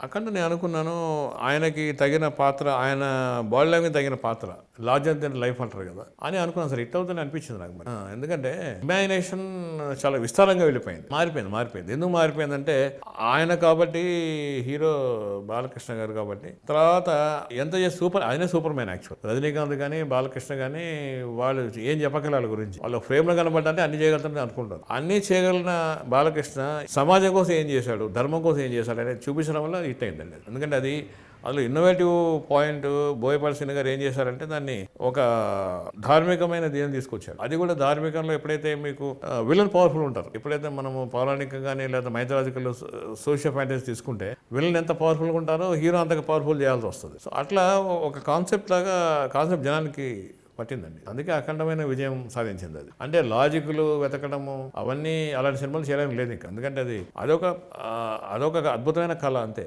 అక్కడ నేను అనుకున్నాను ఆయనకి తగిన పాత్ర ఆయన బాడీ లాంగ్వేజ్ తగిన పాత్ర లార్జర్ దెన్ లైఫ్ అంటారు కదా. అని అనుకున్నాను సార్. ఇట్ అవుతుంది అనిపించింది నాకు మరి. ఎందుకంటే ఇమాజినేషన్ చాలా విస్తారంగా వెళ్ళిపోయింది. మారిపోయింది మారిపోయింది. ఎందుకు మారిపోయిందంటే ఆయన కాబట్టి హీరో బాలకృష్ణ గారు కాబట్టి తర్వాత ఎంత చేసి సూపర్ ఆయనే సూపర్ మ్యాన్ యాక్చువల్ రజనీకాంత్ కానీ బాలకృష్ణ కానీ వాళ్ళు ఏం చెప్పగల వాళ్ళ గురించి. వాళ్ళ ఫ్రేమ్లో కనబడ్డంటే అన్ని చేయగలుగుతారని అనుకుంటారు. అన్ని చేయగలిగిన బాలకృష్ణ సమాజం కోసం ఏం చేశాడు ధర్మం కోసం ఏం చేశాడు అనేది చూపించడం వల్ల హిట్ అయిందండి అది. ఎందుకంటే అది అందులో ఇన్నోవేటివ్ పాయింట్ బోయపాల్ సినిగారు గారు ఏం చేశారంటే దాన్ని ఒక ధార్మికమైన దీని తీసుకొచ్చారు. అది కూడా ధార్మికంలో ఎప్పుడైతే మీకు విలన్ పవర్ఫుల్ ఉంటారు ఎప్పుడైతే మనము పౌరాణికంగానే లేదా మైథలాజికల్ సోషల్ ఫ్యాంటసీ తీసుకుంటే విలన్ ఎంత పవర్ఫుల్గా ఉంటారో హీరో అంతగా పవర్ఫుల్ చేయాల్సి వస్తుంది. సో అట్లా ఒక కాన్సెప్ట్ లాగా కాన్సెప్ట్ జనానికి పట్టిందండి. అందుకే అఖండమైన విజయం సాధించింది అది. అంటే లాజిక్లు వెతకడము అవన్నీ అలాంటి సినిమాలు చేయడానికి లేదు ఇంకా. ఎందుకంటే అది అదొక అదొక అద్భుతమైన కళ అంతే.